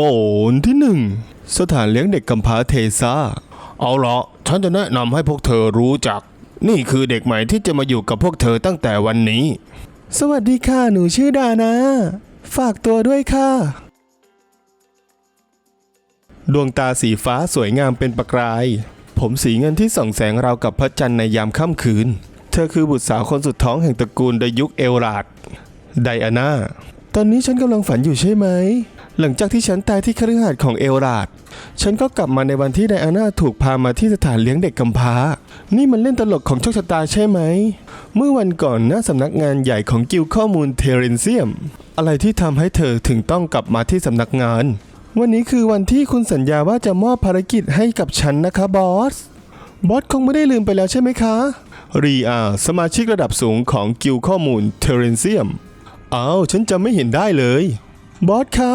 ตอนที่หนึ่งสถานเลี้ยงเด็กกำพร้าเทซ่า เอาละฉันจะแนะนำให้พวกเธอรู้จัก นี่คือเด็กใหม่ที่จะมาอยู่กับพวกเธอตั้งแต่วันนี้ สวัสดีค่ะ หนูชื่อดานะ ฝากตัวด้วยค่ะ ดวงตาสีฟ้าสวยงามเป็นประกาย ผมสีเงินที่ส่องแสงราวกับพระจันทร์ในยามค่ำคืน เธอคือบุตรสาวคนสุดท้องแห่งตระกูลไดยุคเอลราดไดอาน่าตอนนี้ฉันกำลังฝันอยู่ใช่ไหม หลังจากที่ฉันตายที่คฤหาสน์ของเอลราด ฉันก็กลับมาในวันที่ไดอาน่าถูกพามาที่สถานเลี้ยงเด็กกำพร้า นี่มันเล่นตลกของโชคชะตาใช่ไหม เมื่อวันก่อนหน้าสำนักงานใหญ่ของกิลข้อมูลเทเรนเซียม อะไรที่ทำให้เธอถึงต้องกลับมาที่สำนักงาน วันนี้คือวันที่คุณสัญญาว่าจะมอบภารกิจให้กับฉันนะคะบอส บอสคงไม่ได้ลืมไปแล้วใช่ไหมคะ รีอาสมาชิกระดับสูงของกิลข้อมูลเทเรนเซียม อ้าวฉันจำไม่เห็นได้เลย บอสคะ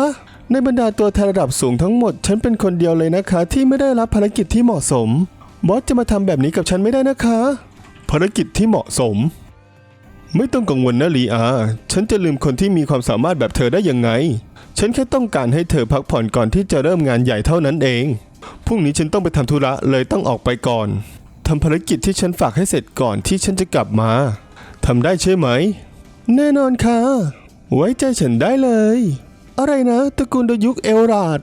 ในบรรดาตัวแทนระดับสูงทั้งหมด ฉันเป็นคนเดียวเลยนะคะ ที่ไม่ได้รับภารกิจที่เหมาะสม บอสจะมาทำแบบนี้กับฉันไม่ได้นะคะ ภารกิจที่เหมาะสม ไม่ต้องกังวลนะลีอา ฉันจะลืมคนที่มีความสามารถแบบเธอได้ยังไง ฉันแค่ต้องการให้เธอพักผ่อนก่อนที่จะเริ่มงานใหญ่เท่านั้นเอง พรุ่งนี้ฉันต้องไปทำธุระเลยต้องออกไปก่อนทำภารกิจที่ฉันฝากให้เสร็จก่อนที่ฉันจะกลับมาทำได้ใช่ไหม แน่นอนค่ะ ไว้ใจฉันได้เลย อะไรนะตระกูลดยุคเอลราด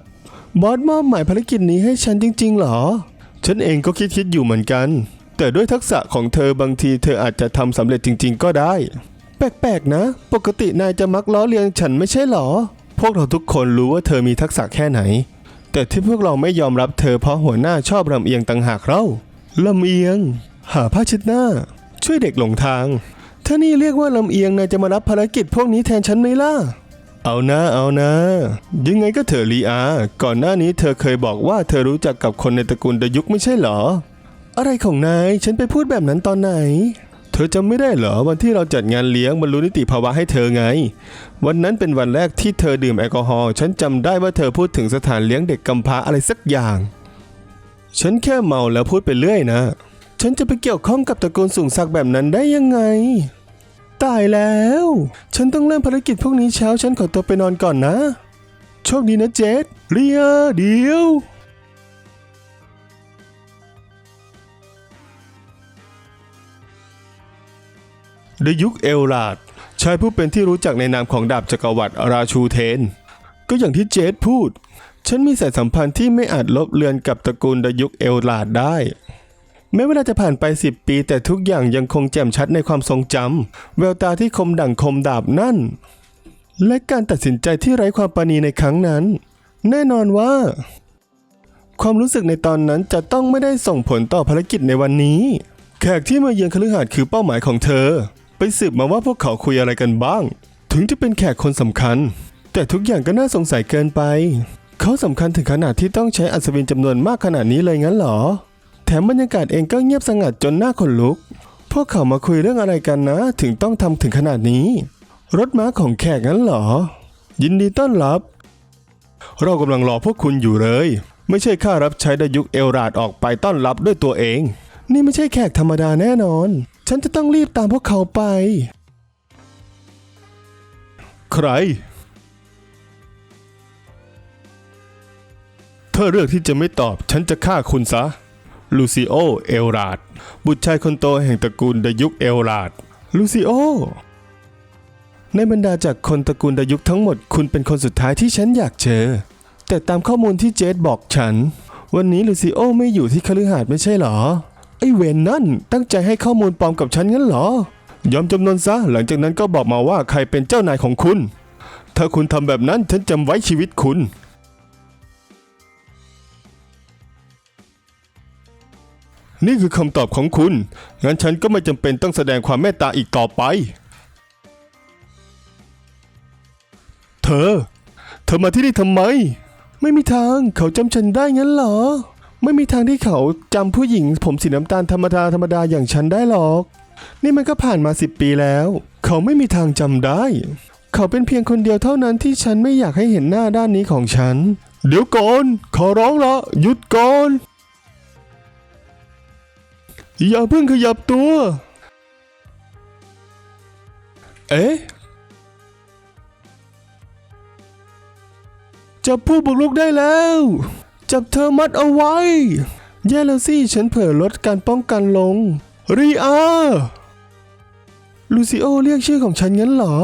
บอสมอบหมายภารกิจนี้ให้ฉันจริง ๆ เหรอ ฉันเองก็คิดคิดๆอยู่เหมือนกัน แต่ด้วยทักษะของเธอบางทีเธออาจจะทำสำเร็จจริง ๆ ก็ได้ แปลกๆนะ ปกตินายจะมักล้อเลียนฉันไม่ใช่เหรอ พวกเราทุกคนรู้ว่าเธอมีทักษะแค่ไหน แต่ที่พวกเราไม่ยอมรับเธอเพราะหัวหน้าชอบลำเอียงต่างหากเราลำเอียง หาผ้าเช็ดหน้า ช่วยเด็กหลงทาง ถ้านี่เรียกว่าลำเอียงนายจะมารับภารกิจพวกนี้แทนฉันไหมล่ะ เอานะเอานะ ยังไงก็เถอะลีอา ก่อนหน้านี้เธอเคยบอกว่าเธอรู้จักกับคนในตระกูลดยุคไม่ใช่เหรอ อะไรของนาย ฉันไปพูดแบบนั้นตอนไหน เธอจำไม่ได้เหรอวันที่เราจัดงานเลี้ยงบรรลุนิติภาวะให้เธอไง วันนั้นเป็นวันแรกที่เธอดื่มแอลกอฮอล์ฉันจำได้ว่าเธอพูดถึงสถานเลี้ยงเด็กกำพร้าอะไรสักอย่าง ฉันแค่เมาแล้วพูดไปเรื่อยนะ ฉันจะไปเกี่ยวข้องกับตระกูลสูงศักดิ์แบบนั้นได้ยังไง ตายแล้ว ฉันต้องเริ่มภารกิจพวกนี้เช้าฉันขอตัวไปนอนก่อนนะ โชคดีนะเจสเรียเดียว ในยุคเอลลาดชายผู้เป็นที่รู้จักในนามของดาบจักรวรรดิราชูเทน ก็อย่างที่เจสพูด ฉันมีสายสัมพันธ์ที่ไม่อาจลบเลือนกับตระกูลดยุคเอลลาดได้ แม้เวลาจะผ่านไป 10 ปี แต่ทุกอย่างยังคงแจ่มชัดในความทรงจำแววตาที่คมดั่งคมดาบนั่น และการตัดสินใจที่ไร้ความปราณีในครั้งนั้น แน่นอนว่า ความรู้สึกในตอนนั้นจะต้องไม่ได้ส่งผลต่อภารกิจในวันนี้ แขกที่มาเยือนคฤหาสน์คือเป้าหมายของเธอ ไปสืบมาว่าพวกเขาคุยอะไรกันบ้าง ถึงจะเป็นแขกคนสำคัญ แต่ทุกอย่างก็น่าสงสัยเกินไป เขาสำคัญถึงขนาดที่ต้องใช้อัศวินจำนวนมากขนาดนี้เลยงั้นเหรอ ถมบรรยากาศเองก็เงียบสงัดจนหน้าขนลุก พวกเขามาคุยเรื่องอะไรกันนะ ถึงต้องทำถึงขนาดนี้ รถม้าของแขกงั้นเหรอ ยินดีต้อนรับ เรากำลังรอพวกคุณอยู่เลย ไม่ใช่ข้ารับใช้ดยุคเอลราดออกไปต้อนรับด้วยตัวเอง นี่ไม่ใช่แขกธรรมดาแน่นอน ฉันจะต้องรีบตามพวกเขาไป ใครถ้าเลือกที่จะไม่ตอบ ฉันจะฆ่าคุณซะ ลูซิโอ เอลราด บุตรชายคนโตแห่งตระกูลดายุคเอลราด ลูซิโอ ในบรรดาจากคนตระกูลดายุคทั้งหมด คุณเป็นคนสุดท้ายที่ฉันอยากเจอ แต่ตามข้อมูลที่เจสบอกฉัน วันนี้ลูซิโอไม่อยู่ที่คฤหาสน์ไม่ใช่เหรอ ไอ้เวนนั่นตั้งใจให้ข้อมูลปลอมกับฉันงั้นเหรอ ยอมจำนนซะ หลังจากนั้นก็บอกมาว่าใครเป็นเจ้านายของคุณ ถ้าคุณทำแบบนั้นฉันจำไว้ชีวิตคุณ นี่คือคำตอบของคุณ งั้นฉันก็ไม่จำเป็นต้องแสดงความเมตตาอีกต่อไป เธอ เธอมาที่นี่ทำไม ไม่มีทางเขาจำฉันได้งั้นเหรอ ไม่มีทางที่เขาจำผู้หญิง ผมสีน้ำตาลธรรมดาธรรมดาอย่างฉันได้หรอก นี่มันก็ผ่านมาสิบปีแล้ว เขาไม่มีทางจำได้ เขาเป็นเพียงคนเดียวเท่านั้นที่ฉันไม่อยากให้เห็นหน้าด้านนี้ของฉัน เดี๋ยวก่อน ขอร้องละหยุดก่อน อย่าเพิ่งขยับตัว เอ๊ะจับผู้บุกรุกได้แล้ว จับเธอมัดเอาไว้ แย่แล้วสิ ฉันเผลอลดการป้องกันลง รีอาลูซิโอเรียกชื่อของฉันงั้นเหรอ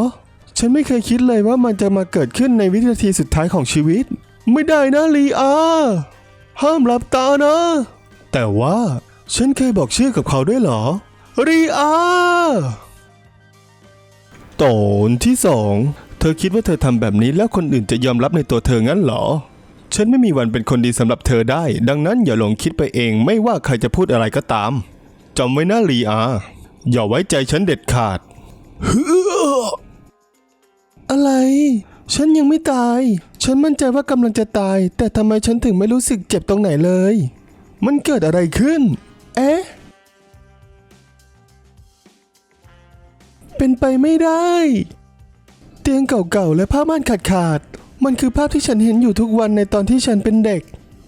ฉันไม่เคยคิดเลยว่ามันจะมาเกิดขึ้นในวินาทีสุดท้ายของชีวิต ไม่ได้นะลีอา ห้ามหลับตานะ แต่ว่า ฉันเคยบอกชื่อกับเขาด้วยเหรอ รีอาตอนที่สอง เธอคิดว่าเธอทำแบบนี้แล้วคนอื่นจะยอมรับในตัวเธองั้นเหรอ ฉันไม่มีวันเป็นคนดีสำหรับเธอได้ ดังนั้นอย่าหลงคิดไปเองไม่ว่าใครจะพูดอะไรก็ตามจำไว้นะลีอา อย่าไว้ใจฉันเด็ดขาด อะไร ฉันยังไม่ตาย ฉันมั่นใจว่ากำลังจะตาย แต่ทำไมฉันถึงไม่รู้สึกเจ็บตรงไหนเลย มันเกิดอะไรขึ้น เอ๊ะ เป็นไปไม่ได้ เตียงเก่าๆและผ้าม่านขาดๆ มันคือภาพที่ฉันเห็นอยู่ทุกวันในตอนที่ฉันเป็นเด็ก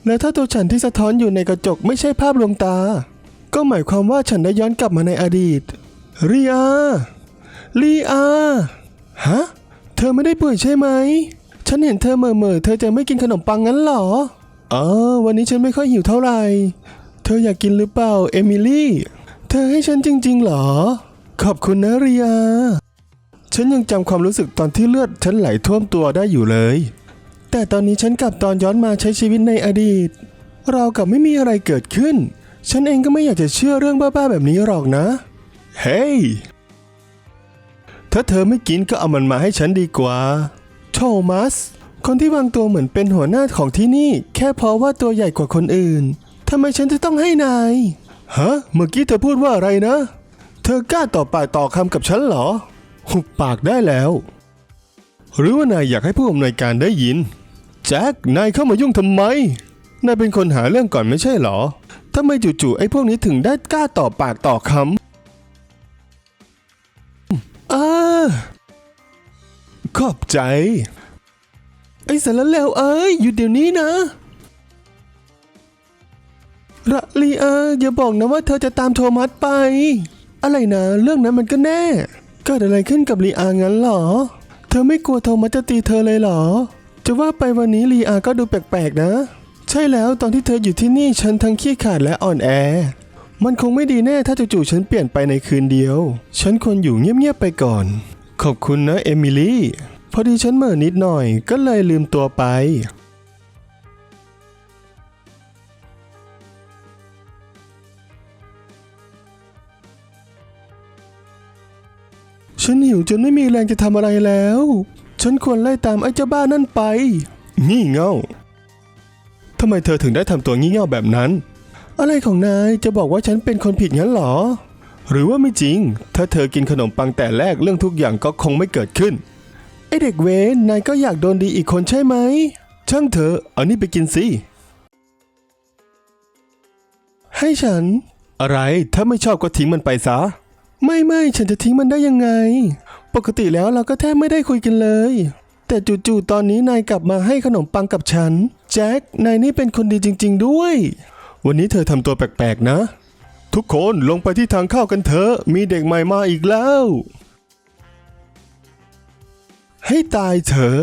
และถ้าตัวฉันที่สะท้อนอยู่ในกระจกไม่ใช่ภาพลวงตา ก็หมายความว่าฉันได้ย้อนกลับมาในอดีตรีอารีอาฮะ เธอไม่ได้ป่วยใช่ไหม ฉันเห็นเธอเหม่อเธอจะไม่กินขนมปังงั้นหรออ๋อวันนี้ฉันไม่ค่อยหิวเท่าไหร่ เธออยากกินหรือเปล่า เอมิลี่ เธอให้ฉันจริงๆเหรอ ขอบคุณนะรีอาฉันยังจำความรู้สึกตอนที่เลือดฉันไหลท่วมตัวได้อยู่เลย แต่ตอนนี้ฉันกลับตอนย้อนมาใช้ชีวิตในอดีต เรากับไม่มีอะไรเกิดขึ้น ฉันเองก็ไม่อยากจะเชื่อเรื่องบ้าๆแบบนี้หรอกนะ เฮ้ย ถ้าเธอไม่กินก็เอามันมาให้ฉันดีกว่า โทมัส คนที่วางตัวเหมือนเป็นหัวหน้าของที่นี่ แค่เพราะว่าตัวใหญ่กว่าคนอื่น ทำไมฉันจะต้องให้นาย ฮะ เมื่อกี้เธอพูดว่าอะไรนะ เธอกล้าต่อปากต่อคำกับฉันเหรอ หุบปากได้แล้ว หรือว่านายอยากให้ผู้อำนวยการได้ยิน แจ็คนายเข้ามายุ่งทำไม นายเป็นคนหาเรื่องก่อนไม่ใช่เหรอทำไมจู่ๆไอ้พวกนี้ถึงได้กล้าต่อปากต่อคำอาขอบใจ ไอ้สารเลวเอ้ยหยุดเดี๋ยวนี้นะ ระลีอาอย่าบอกนะว่าเธอจะตามโทมัสไป อะไรนะเรื่องนั้นมันก็แน่ เกิดอะไรขึ้นกับลีอางั้นเหรอ เธอไม่กลัวโทมัสจะตีเธอเลยเหรอ จะว่าไปวันนี้ลีอาก็ดูแปลกๆนะ ใช่แล้วตอนที่เธออยู่ที่นี่ฉันทั้งขี้ขาดและอ่อนแอ มันคงไม่ดีแน่ถ้าจู่ๆฉันเปลี่ยนไปในคืนเดียว ฉันควรอยู่เงียบๆไปก่อน ขอบคุณนะเอมิลี่ พอดีฉันเหม่อนิดหน่อยก็เลยลืมตัวไป ฉันหิวจนไม่มีแรงจะทำอะไรแล้ว ฉันควรไล่ตามไอ้เจ้าบ้านั่นไป งี่เง่าทำไมเธอถึงได้ทำตัวงี่เง่าแบบนั้น อะไรของนายจะบอกว่าฉันเป็นคนผิดงั้นเหรอ หรือว่าไม่จริง ถ้าเธอกินขนมปังแต่แรกเรื่องทุกอย่างก็คงไม่เกิดขึ้น ไอเด็กเวนนายก็อยากโดนดีอีกคนใช่ไหม ช่างเถอเอานี่ไปกินสิ ให้ฉัน อะไรถ้าไม่ชอบก็ทิ้งมันไปซะ ไม่ไม่ฉันจะทิ้งมันได้ยังไง ปกติแล้วเราก็แทบไม่ได้คุยกันเลย แต่จู่ๆตอนนี้นายกลับมาให้ขนมปังกับฉัน แจ็คนายนี่เป็นคนดีจริง ๆ ด้วย วันนี้เธอทำตัวแปลกๆนะ ทุกคนลงไปที่ทางเข้ากันเถอะ มีเด็กใหม่มาอีกแล้ว ให้ตายเถอะ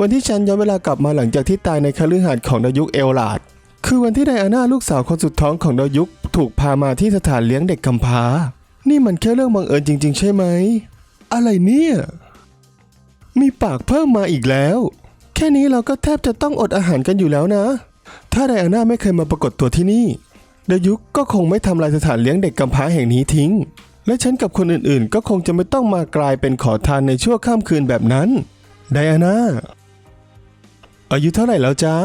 วันที่ฉันย้อนเวลากลับมาหลังจากที่ตายในคฤหาสน์ของดายุคเอลลาดคือวันที่ไดอาน่าลูกสาวคนสุดท้องของดายุคถูกพามาที่สถานเลี้ยงเด็กกำพร้า นี่มันแค่เรื่องบังเอิญจริง ๆ ใช่ไหม อะไรเนี่ย มีปากเพิ่มมาอีกแล้ว แค่นี้เราก็แทบจะต้องอดอาหารกันอยู่แล้วนะ ถ้าไดอาน่าไม่เคยมาปรากฏตัวที่นี่เดายุคก็คงไม่ทำลายสถานเลี้ยงเด็กกำพร้าแห่งนี้ทิ้ง และฉันกับคนอื่นๆ ก็คงจะไม่ต้องมากลายเป็นขอทานในชั่วข้ามคืนแบบนั้น ไดอาน่า อายุเท่าไหร่แล้วจ๊ะ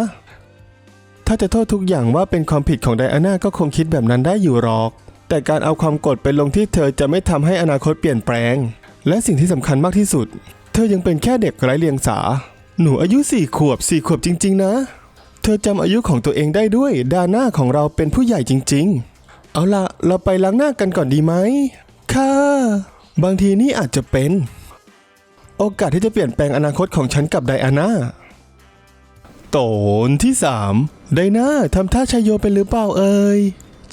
ถ้าจะโทษทุกอย่างว่าเป็นความผิดของไดอาน่าก็คงคิดแบบนั้นได้อยู่หรอก แต่การเอาความกดไปลงที่เธอจะไม่ทำให้อนาคตเปลี่ยนแปลง และสิ่งที่สำคัญมากที่สุด เธอยังเป็นแค่เด็กไร้เลียงสา หนูอายุสี่ขวบสี่ขวบจริง ๆ นะ เธอจำอายุของตัวเองได้ด้วย ดาหน้าของเราเป็นผู้ใหญ่จริง ๆ เอาละเราไปล้างหน้ากันก่อนดีไหมค่ะ บางทีนี่อาจจะเป็น โอกาสที่จะเปลี่ยนแปลงอนาคตของฉันกับไดอาน่าตอนที่สามไดนาทำท่าชายโยเป็นหรือเปล่าเอ่ย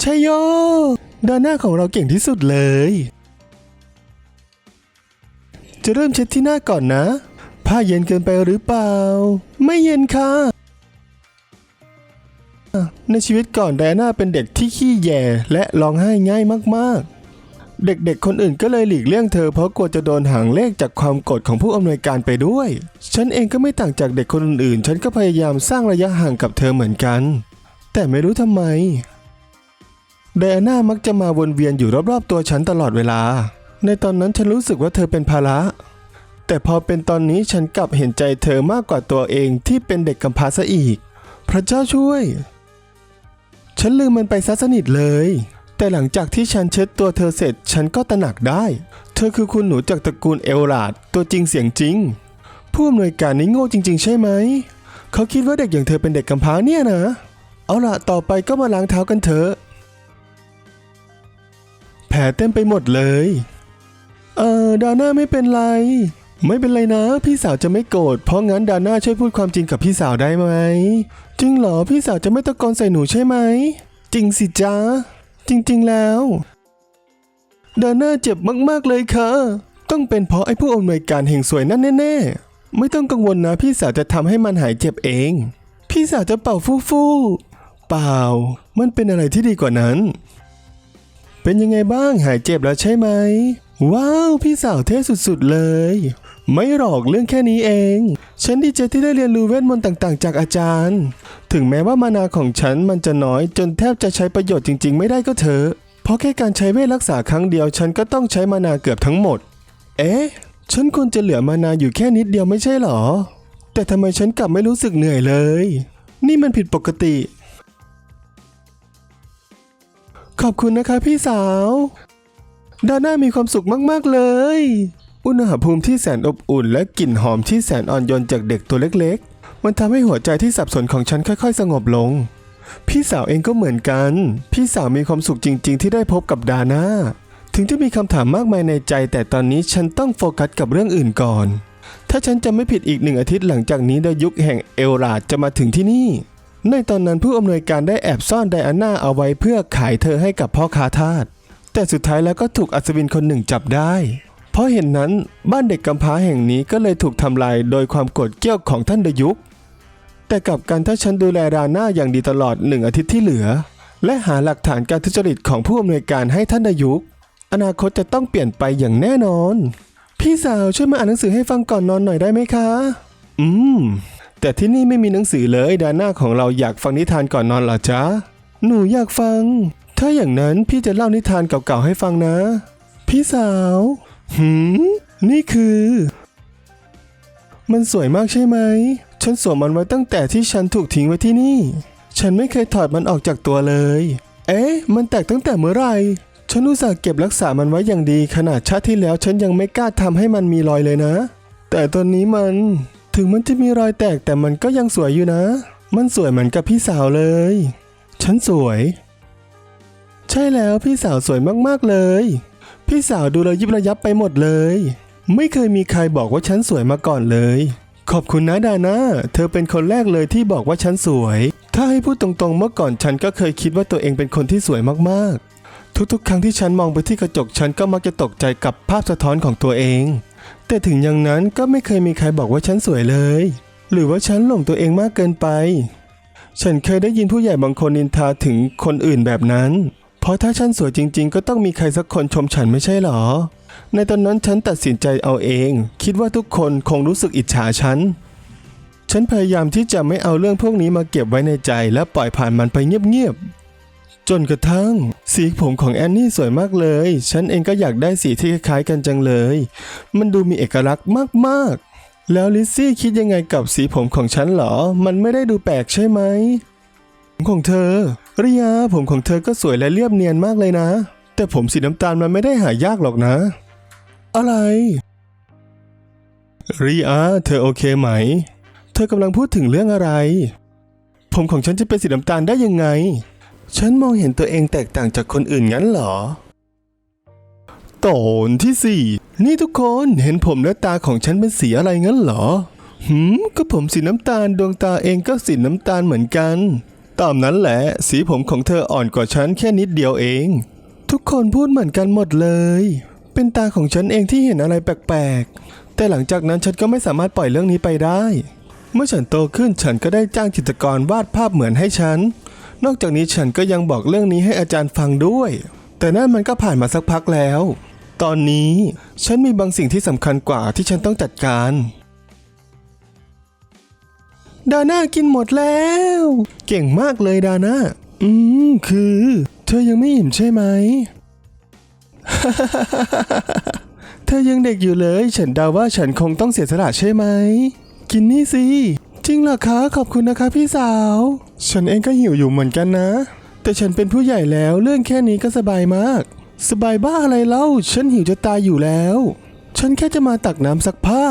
ชายโย ดาหน้าของเราเก่งที่สุดเลย จะเริ่มเช็ดที่หน้าก่อนนะ ผ้าเย็นเกินไปหรือเปล่า ไม่เย็นค่ะ ในชีวิตก่อนไดอาน่าเป็นเด็กที่ขี้แยและร้องไห้ง่ายมากๆ เด็กๆ คนอื่นก็เลยหลีกเลี่ยงเธอเพราะกลัวจะโดนหางเลขจากความโกรธของผู้อำนวยการไปด้วย ฉันเองก็ไม่ต่างจากเด็กคนอื่นๆ ฉันก็พยายามสร้างระยะห่างกับเธอเหมือนกัน แต่ไม่รู้ทำไม ไดอาน่ามักจะมาวนเวียนอยู่รอบๆตัวฉันตลอดเวลา ในตอนนั้นฉันรู้สึกว่าเธอเป็นภาระ แต่พอเป็นตอนนี้ฉันกลับเห็นใจเธอมากกว่าตัวเองที่เป็นเด็กกำพร้าซะอีก พระเจ้าช่วย ฉันลืมมันไปซะสนิทเลย แต่หลังจากที่ฉันเช็ดตัวเธอเสร็จ ฉันก็ตระหนักได้ เธอคือคุณหนูจากตระกูลเอลลาดตัวจริงเสียงจริง ผู้อำนวยการนี้โง่จริง ๆ ใช่ไหม เขาคิดว่าเด็กอย่างเธอเป็นเด็กกำพร้าเนี่ยนะ เอาล่ะต่อไปก็มาล้างเท้ากันเถอะ ผลเต็มไปหมดเลย เออดาน่าไม่เป็นไร ไม่เป็นไรนะ พี่สาวจะไม่โกรธ เพราะงั้นดาน่าช่วยพูดความจริงกับพี่สาวได้ไหม จริงเหรอ พี่สาวจะไม่ตะโกนใส่หนูใช่ไหม จริงสิจ้า จริงๆแล้ว ดาน่าเจ็บมากๆเลยค่ะ ต้องเป็นเพราะไอ้ผู้อำนวยการเฮงสวยนั่นแน่ๆ ไม่ต้องกังวลนะ พี่สาวจะทำให้มันหายเจ็บเอง พี่สาวจะเป่าฟู่ๆเปล่า มันเป็นอะไรที่ดีกว่านั้น เป็นยังไงบ้างหายเจ็บแล้วใช่ไหม ว้าว พี่สาวเท่สุดๆเลย ไม่หรอกเรื่องแค่นี้เอง ฉันดีใจที่ได้เรียนรู้เวทมนต์ต่างๆ จากอาจารย์ ถึงแม้ว่ามานาของฉันมันจะน้อย จนแทบจะใช้ประโยชน์จริง ๆ ไม่ได้ก็เถอะเพราะแค่การใช้เวทรักษาครั้งเดียว ฉันก็ต้องใช้มานาเกือบทั้งหมด เอ๊ะ ฉันควรจะเหลือมานาอยู่แค่นิดเดียวไม่ใช่หรอ แต่ทำไมฉันกลับไม่รู้สึกเหนื่อยเลย นี่มันผิดปกติ ขอบคุณนะคะพี่สาว ดาน่ามีความสุขมาก ๆ เลย อุณหภูมิที่แสนอบอุ่น และกลิ่นหอมที่แสนอ่อนโยนจากเด็กตัวเล็ก ๆ มันทำให้หัวใจที่สับสนของฉันค่อย ๆ สงบลง พี่สาวเองก็เหมือนกัน พี่สาวมีความสุขจริง ๆ ที่ได้พบกับดาน่า ถึงจะมีคำถามมากมายในใจ แต่ตอนนี้ฉันต้องโฟกัสกับเรื่องอื่นก่อน ถ้าฉันจะไม่ผิดอีกหนึ่งอาทิตย์หลังจากนี้ดายุคแห่งเอลราดจะมาถึงที่นี่ ในตอนนั้นผู้อำนวยการได้แอบซ่อนไดอาน่าเอาไว้เพื่อขายเธอให้กับพ่อค้าทาส แต่สุดท้ายแล้วก็ถูกอัศวินคนหนึ่งจับได้ เพราะเห็นนั้นบ้านเด็กกำพร้าแห่งนี้ก็เลยถูกทำลายโดยความโกรธเกี้ยวของท่านดยุคแต่กับกันถ้าฉันดูแลดาน่าอย่างดีตลอดหนึ่งอาทิตย์ที่เหลือ และหาหลักฐานการทุจริตของผู้อำนวยการให้ท่านดยุคอนาคตจะต้องเปลี่ยนไปอย่างแน่นอน พี่สาวช่วยมาอ่านหนังสือให้ฟังก่อนนอนหน่อยได้ไหมคะ อืม แต่ที่นี่ไม่มีหนังสือเลยดาน่าของเราอยากฟังนิทานก่อนนอนเหรอจ๊ะ หนูอยากฟัง ถ้าอย่างนั้นพี่จะเล่านิทานเก่าๆให้ฟังนะ พี่สาวหืมนี่คือ มันสวยมากใช่ไหม ฉันสวมมันไว้ตั้งแต่ที่ฉันถูกทิ้งไว้ที่นี่ ฉันไม่เคยถอดมันออกจากตัวเลย เอ๊ะ มันแตกตั้งแต่เมื่อไหร่ฉันอุตส่าห์เก็บรักษามันไว้อย่างดี ขนาดชาติที่แล้วฉันยังไม่กล้าทำให้มันมีรอยเลยนะ แต่ตอนนี้มัน ถึงมันจะมีรอยแตกแต่มันก็ยังสวยอยู่นะ มันสวยเหมือนกับพี่สาวเลย ฉันสวย ใช่แล้วพี่สาวสวยมากๆเลย พี่สาวดูระยิบระยับไปหมดเลย ไม่เคยมีใครบอกว่าฉันสวยมาก่อนเลย ขอบคุณนะดาน่าเธอเป็นคนแรกเลยที่บอกว่าฉันสวย ถ้าให้พูดตรงๆ เมื่อก่อนฉันก็เคยคิดว่าตัวเองเป็นคนที่สวยมากๆ ทุกๆ ครั้งที่ฉันมองไปที่กระจกฉันก็มักจะตกใจกับภาพสะท้อนของตัวเอง แต่ถึงอย่างนั้นก็ไม่เคยมีใครบอกว่าฉันสวยเลย หรือว่าฉันหลงตัวเองมากเกินไป ฉันเคยได้ยินผู้ใหญ่บางคนนินทาถึงคนอื่นแบบนั้น เพราะถ้าฉันสวยจริง ๆ ก็ต้องมีใครสักคนชมฉันไม่ใช่หรอ ในตอนนั้นฉันตัดสินใจเอาเอง คิดว่าทุกคนคงรู้สึกอิจฉาฉัน ฉันพยายามที่จะไม่เอาเรื่องพวกนี้มาเก็บไว้ในใจและปล่อยผ่านมันไปเงียบๆ จนกระทั่ง สีผมของแอนนี่สวยมากเลย ฉันเองก็อยากได้สีที่คล้ายกันจังเลย มันดูมีเอกลักษณ์มากๆ แล้วลิซซี่คิดยังไงกับสีผมของฉันเหรอ มันไม่ได้ดูแปลกใช่ไหม ผมของเธอริยาผมของเธอก็สวยและเรียบเนียนมากเลยนะ แต่ผมสีน้ำตาลมันไม่ได้หายากหรอกนะ อะไรริยาเธอโอเคไหม เธอกำลังพูดถึงเรื่องอะไร ผมของฉันจะเป็นสีน้ำตาลได้ยังไง ฉันมองเห็นตัวเองแตกต่างจากคนอื่นงั้นเหรอ ตอนที่สี่นี่ทุกคนเห็นผมและตาของฉันเป็นสีอะไรงั้นเหรอ หืม ก็ผมสีน้ำตาลดวงตาเองก็สีน้ำตาลเหมือนกัน ตามนั้นแหละ สีผมของเธออ่อนกว่าฉันแค่นิดเดียวเอง ทุกคนพูดเหมือนกันหมดเลย เป็นตาของฉันเองที่เห็นอะไรแปลกๆ แต่หลังจากนั้นฉันก็ไม่สามารถปล่อยเรื่องนี้ไปได้ เมื่อฉันโตขึ้นฉันก็ได้จ้างจิตรกรวาดภาพเหมือนให้ฉัน นอกจากนี้ฉันก็ยังบอกเรื่องนี้ให้อาจารย์ฟังด้วย แต่นั่นมันก็ผ่านมาสักพักแล้ว ตอนนี้ฉันมีบางสิ่งที่สำคัญกว่าที่ฉันต้องจัดการดาน่ากินหมดแล้ว เก่งมากเลยดาน่าอืมคือ เธอยังไม่อิ่มใช่ไหม เธอยังเด็กอยู่เลย ฉันเดาว่าฉันคงต้องเสียสละใช่ไหม กินนี่สิ จริงเหรอคะขอบคุณนะคะพี่สาว ฉันเองก็หิวอยู่เหมือนกันนะ แต่ฉันเป็นผู้ใหญ่แล้วเรื่องแค่นี้ก็สบายมาก สบายบ้าอะไรเล่า ฉันหิวจะตายอยู่แล้ว ฉันแค่จะมาตักน้ำซักผ้า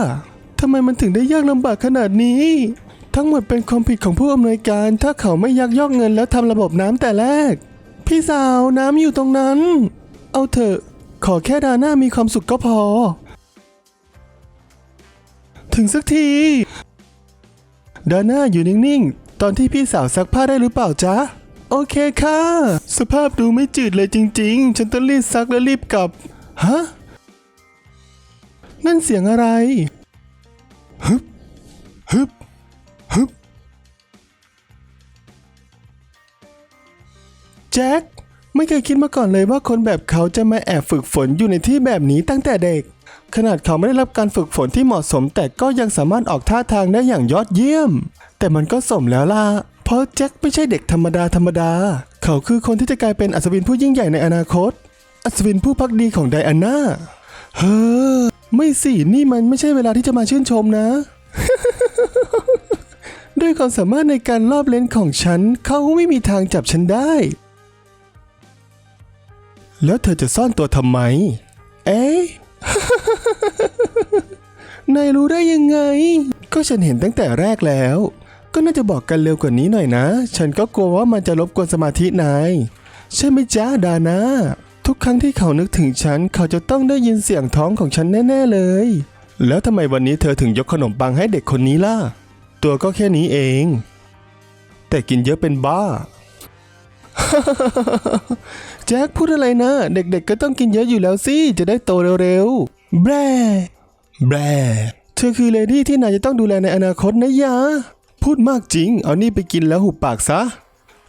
ทำไมมันถึงได้ยากลำบากขนาดนี้ ทั้งหมดเป็นความผิดของผู้อำนวยการ ถ้าเขาไม่ยักยอกเงินแล้วทำระบบน้ำแต่แรก พี่สาวน้ำอยู่ตรงนั้น เอาเถอะ ขอแค่ดาน้ามีความสุขก็พอ ถึงสักที ดาน้าอยู่นิ่งๆ ตอนที่พี่สาวซักผ้าได้หรือเปล่าจ๊ะ โอเคค่ะ สภาพดูไม่จืดเลยจริงๆ ฉันต้องรีบซักแล้วรีบกลับ ฮะ นั่นเสียงอะไร ฮึบ ฮึบ ฮึบ แจ็ค ไม่เคยคิดมาก่อนเลยว่าคนแบบเขาจะมาแอบฝึกฝนอยู่ในที่แบบนี้ตั้งแต่เด็ก ขนาดเขาไม่ได้รับการฝึกฝนที่เหมาะสม แต่ก็ยังสามารถออกท่าทางได้อย่างยอดเยี่ยม แต่มันก็สมแล้วล่ะ เพราะแจ็คไม่ใช่เด็กธรรมดาธรรมดา เขาคือคนที่จะกลายเป็นอัศวินผู้ยิ่งใหญ่ในอนาคต อัศวินผู้พักดีของไดอาน่า เฮ้อ ไม่สินี่มันไม่ใช่เวลาที่จะมาชื่นชมนะ ด้วยความสามารถในการลอบเลนของฉัน เขาไม่มีทางจับฉันได้ แล้วเธอจะซ่อนตัวทำไม เอ๊ะ นายรู้ได้ยังไง ก็ฉันเห็นตั้งแต่แรกแล้ว ก็น่าจะบอกกันเร็วกว่านี้หน่อยนะ ฉันก็กลัวว่ามันจะรบกวนสมาธินาย ใช่ไหมจ้าดานะทุกครั้งที่เขานึกถึงฉัน เขาจะต้องได้ยินเสียงท้องของฉันแน่ ๆเลย แล้วทำไมวันนี้เธอถึงยกขนมปังให้เด็กคนนี้ล่ะ ตัวก็แค่นี้เอง แต่กินเยอะเป็นบ้าแจ็คพูดอะไรนะ เด็กๆก็ต้องกินเยอะอยู่แล้วสิ จะได้โตเร็วๆ แบร แบรเธอคือเลดี้ที่นายจะต้องดูแลในอนาคตนะยะ พูดมากจริง เอานี่ไปกินแล้วหุบปากซะ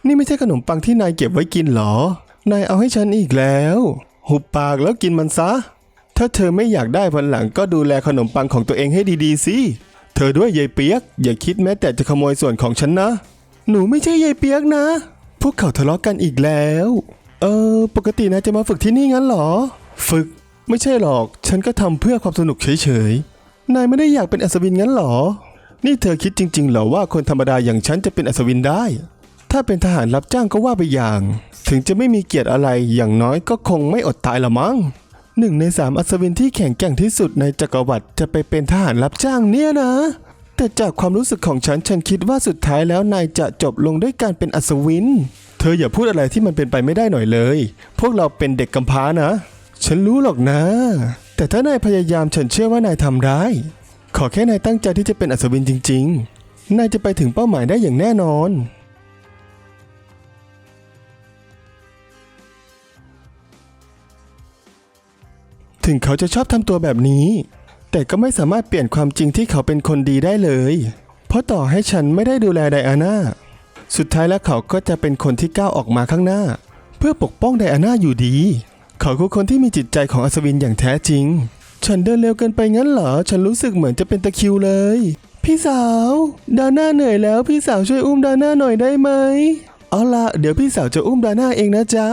นี่ไม่ใช่ขนมปังที่นายเก็บไว้กินหรอ นายเอาให้ฉันอีกแล้ว หุบปากแล้วกินมันซะ ถ้าเธอไม่อยากได้วันหลังก็ดูแลขนมปังของตัวเองให้ดีๆสิเธอด้วยยายเปียก อย่าคิดแม้แต่จะขโมยส่วนของฉันนะ หนูไม่ใช่ยายเปียกนะ พวกเขาทะเลาะกันอีกแล้ว เออ ปกตินายจะมาฝึกที่นี่งั้นหรอ ฝึก ไม่ใช่หรอก ฉันก็ทำเพื่อความสนุกเฉยๆ นายไม่ได้อยากเป็นอัศวินงั้นหรอ นี่เธอคิดจริงๆเหรอว่าคนธรรมดาอย่างฉันจะเป็นอัศวินได้ ถ้าเป็นทหารรับจ้างก็ว่าไปอย่าง ถึงจะไม่มีเกียรติอะไรอย่างน้อยก็คงไม่อดตายละมั้งหนึ่งในสามอัศวินที่แข็งแกร่งที่สุดในจักรวรรดิจะไปเป็นทหารรับจ้างเนี่ยนะ แต่จากความรู้สึกของฉันฉันคิดว่าสุดท้ายแล้วนายจะจบลงด้วยการเป็นอัศวิน เธออย่าพูดอะไรที่มันเป็นไปไม่ได้หน่อยเลย พวกเราเป็นเด็กกำพร้านะ ฉันรู้หรอกนะ แต่ถ้านายพยายามฉันเชื่อว่านายทำได้ ขอแค่นายตั้งใจที่จะเป็นอัศวินจริง ๆ นายจะไปถึงเป้าหมายได้อย่างแน่นอน ถึงเขาจะชอบทำตัวแบบนี้ แต่ก็ไม่สามารถเปลี่ยนความจริงที่เขาเป็นคนดีได้เลย เพราะต่อให้ฉันไม่ได้ดูแลไดอาน่า สุดท้ายแล้วเขาก็จะเป็นคนที่ก้าวออกมาข้างหน้า เพื่อปกป้องไดอาน่าอยู่ดี เขาคือคนที่มีจิตใจของอัศวินอย่างแท้จริง ฉันเดินเร็วเกินไปงั้นเหรอ ฉันรู้สึกเหมือนจะเป็นตะคิวเลย พี่สาว ดาน่าเหนื่อยแล้ว พี่สาวช่วยอุ้มดาน่าหน่อยได้ไหม เอาละเดี๋ยวพี่สาวจะอุ้มดาน่าเองนะจ๊ะ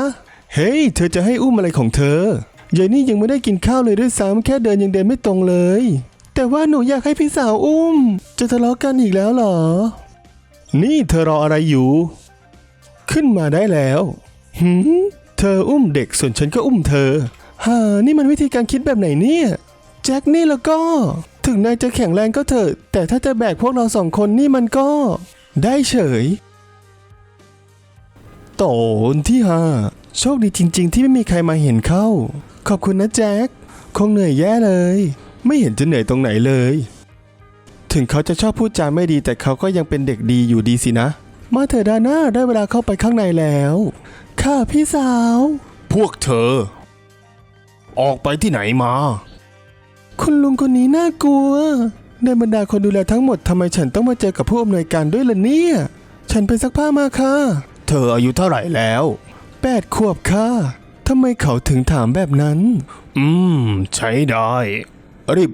เฮ้ย เธอจะให้อุ้มอะไรของเธอยายนี่ยังไม่ได้กินข้าวเลยด้วยซ้ำแค่เดินยังเดินไม่ตรงเลย แต่ว่าหนูอยากให้พี่สาวอุ้ม จะทะเลาะกันอีกแล้วเหรอ นี่เธอรออะไรอยู่ ขึ้นมาได้แล้วหืม เธออุ้มเด็กส่วนฉันก็อุ้มเธอฮ่านี่มันวิธีการคิดแบบไหนเนี่ย แจ็คนี่แล้วก็ ถึงนายจะแข็งแรงก็เถอะ แต่ถ้าจะแบกพวกเราสองคนนี่มันก็ ได้เฉยตอนที่ห้าโชคดีจริง ๆ ที่ไม่มีใครมาเห็นเข้า ขอบคุณนะแจ็ค คงเหนื่อยแย่เลย ไม่เห็นจะเหนื่อยตรงไหนเลย ถึงเขาจะชอบพูดจาไม่ดีแต่เขาก็ยังเป็นเด็กดีอยู่ดีสินะ มาเถอะดาน่าได้เวลาเข้าไปข้างในแล้ว ค่ะพี่สาว พวกเธอ ออกไปที่ไหนมา คุณลุงคนนี้น่ากลัว ในบรรดาคนดูแลทั้งหมดทำไมฉันต้องมาเจอกับผู้อำนวยการด้วยล่ะเนี่ย ฉันไปซักผ้ามาค่ะเธออายุเท่าไหร่แล้ว แปดขวบค่ะทำไมเขาถึงถามแบบนั้น อืม ใช้ได้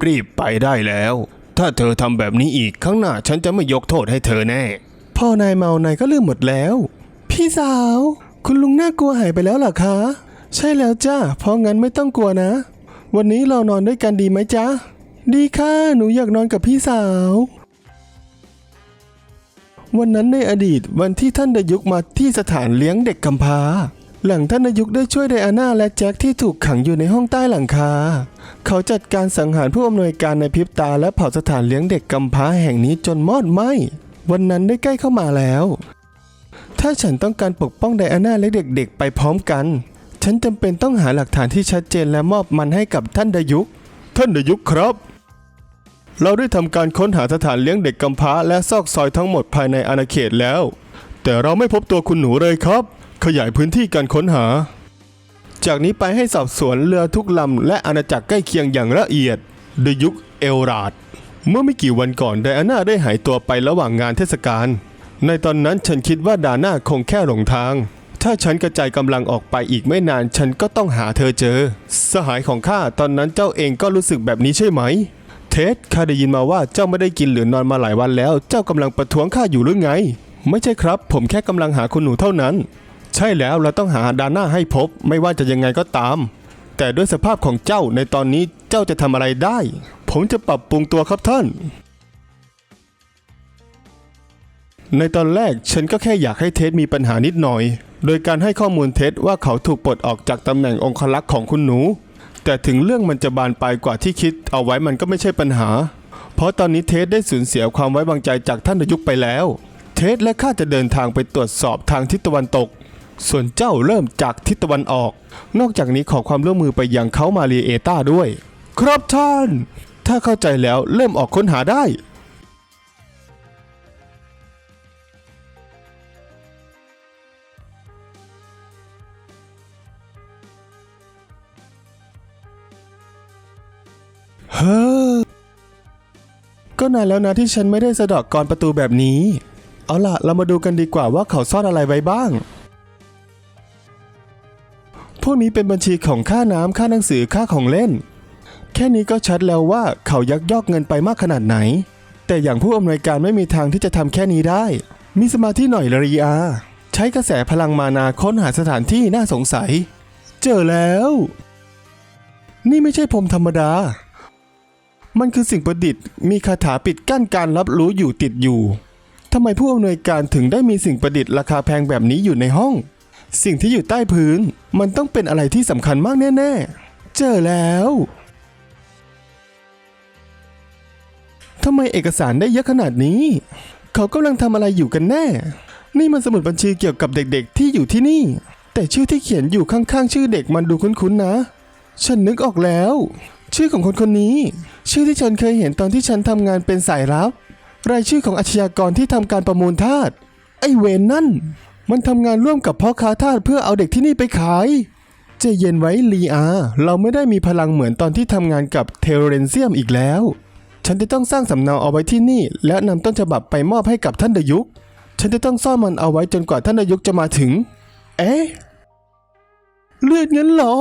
รีบๆไปได้แล้ว ถ้าเธอทำแบบนี้อีกข้างหน้าฉันจะไม่ยกโทษให้เธอแน่พ่อนายเมานายก็ลืมหมดแล้ว พี่สาว คุณลุงน่ากลัวหายไปแล้วหรอคะ ใช่แล้วจ้า เพราะงั้นไม่ต้องกลัวนะ วันนี้เรานอนด้วยกันดีไหมจ๊ะ ดีค่ะ หนูอยากนอนกับพี่สาว วันนั้นในอดีตวันที่ท่านดยุกมาที่สถานเลี้ยงเด็กกำพร้า หลังท่านดยุกได้ช่วยไดอาน่าและแจ็คที่ถูกขังอยู่ในห้องใต้หลังคา เขาจัดการสังหารผู้อำนวยการในพริบตาและเผาสถานเลี้ยงเด็กกำพร้าแห่งนี้จนมอดไหม้วันนั้นได้ใกล้เข้ามาแล้ว ถ้าฉันต้องการปกป้องไดอาน่าและเด็กๆ ไปพร้อมกัน ฉันจำเป็นต้องหาหลักฐานที่ชัดเจนและมอบมันให้กับท่านดยุก ท่านดยุกครับ เราได้ทำการค้นหาสถานเลี้ยงเด็กกำพร้าและซอกซอยทั้งหมดภายในอาณาเขตแล้ว แต่เราไม่พบตัวคุณหนูเลยครับ ขยายพื้นที่การค้นหา จากนี้ไปให้สอบสวนเรือทุกลำและอาณาจักรใกล้เคียงอย่างละเอียดดยุคเอลราดเมื่อไม่กี่วันก่อนไดอาน่าได้หายตัวไประหว่างงานเทศกาล ในตอนนั้นฉันคิดว่าดาน่าคงแค่หลงทาง ถ้าฉันกระจายกำลังออกไปอีกไม่นานฉันก็ต้องหาเธอเจอ สหายของข้าตอนนั้นเจ้าเองก็รู้สึกแบบนี้ใช่ไหม เท็ดข้าได้ยินมาว่าเจ้าไม่ได้กินหรือนอนมาหลายวันแล้ว เจ้ากำลังประท้วงข้าอยู่หรือไง ไม่ใช่ครับ ผมแค่กำลังหาคุณหนูเท่านั้น ใช่แล้วเราต้องหาดาน่าให้พบ ไม่ว่าจะยังไงก็ตาม แต่ด้วยสภาพของเจ้าในตอนนี้เจ้าจะทำอะไรได้ ผมจะปรับปรุงตัวครับท่าน ในตอนแรกฉันก็แค่อยากให้เท็ดมีปัญหานิดหน่อย โดยการให้ข้อมูลเท็ดว่าเขาถูกปลดออกจากตำแหน่งองคลักษ์ของคุณหนู แต่ถึงเรื่องมันจะบานปลายกว่าที่คิด เอาไว้มันก็ไม่ใช่ปัญหา เพราะตอนนี้เท็ดได้สูญเสียความไว้วางใจจากท่านนายกไปแล้ว เท็ดและข้าจะเดินทางไปตรวจสอบทางทิศตะวันตก ส่วนเจ้าเริ่มจากทิศตะวันออก นอกจากนี้ขอความร่วมมือไปยังเขามาเรียเอต้าด้วย ครับท่าน ถ้าเข้าใจแล้วเริ่มออกค้นหาได้ เฮ้อ ก็นานแล้วนะที่ฉันไม่ได้สะดอกกรประตูแบบนี้ เอาล่ะ เรามาดูกันดีกว่าว่าเขาซ่อนอะไรไว้บ้าง พวกนี้เป็นบัญชีของค่าน้ำค่าหนังสือค่าของเล่น แค่นี้ก็ชัดแล้วว่าเขายักยอกเงินไปมากขนาดไหน แต่อย่างผู้อำนวยการไม่มีทางที่จะทำแค่นี้ได้ มีสมาธิหน่อยละรีอาใช้กระแสพลังมานาค้นหาสถานที่น่าสงสัย เจอแล้ว นี่ไม่ใช่พรมธรรมดา มันคือสิ่งประดิษฐ์มีคาถาปิดกั้นการรับรู้อยู่ติดอยู่ทำไมผู้อำนวยการถึงได้มีสิ่งประดิษฐ์ราคาแพงแบบนี้อยู่ในห้อง สิ่งที่อยู่ใต้พื้น มันต้องเป็นอะไรที่สำคัญมากแน่ๆ เจอแล้วทำไมเอกสารได้เยอะขนาดนี้ เขากำลังทำอะไรอยู่กันแน่ นี่มันสมุดบัญชีเกี่ยวกับเด็กๆที่อยู่ที่นี่ แต่ชื่อที่เขียนอยู่ข้างๆ ชื่อเด็กมันดูคุ้นๆนะ ฉันนึกออกแล้ว ชื่อของคนคนนี้ ชื่อที่ฉันเคยเห็นตอนที่ฉันทำงานเป็นสายลับรายชื่อของอาชญากรที่ทำการประมูลทาสไอเวนนั่น มันทำงานร่วมกับพ่อค้าทาสเพื่อเอาเด็กที่นี่ไปขายใจเย็นไว้ลีอา เราไม่ได้มีพลังเหมือนตอนที่ทำงานกับเทโรเรนเซียมอีกแล้ว ฉันจะต้องสร้างสำเนาเอาไว้ที่นี่ และนำต้นฉบับไปมอบให้กับท่านดยุก ฉันจะต้องซ่อนมันเอาไว้จนกว่าท่านดยุกจะมาถึง เอ๊ะ เลือดงั้นเหรอ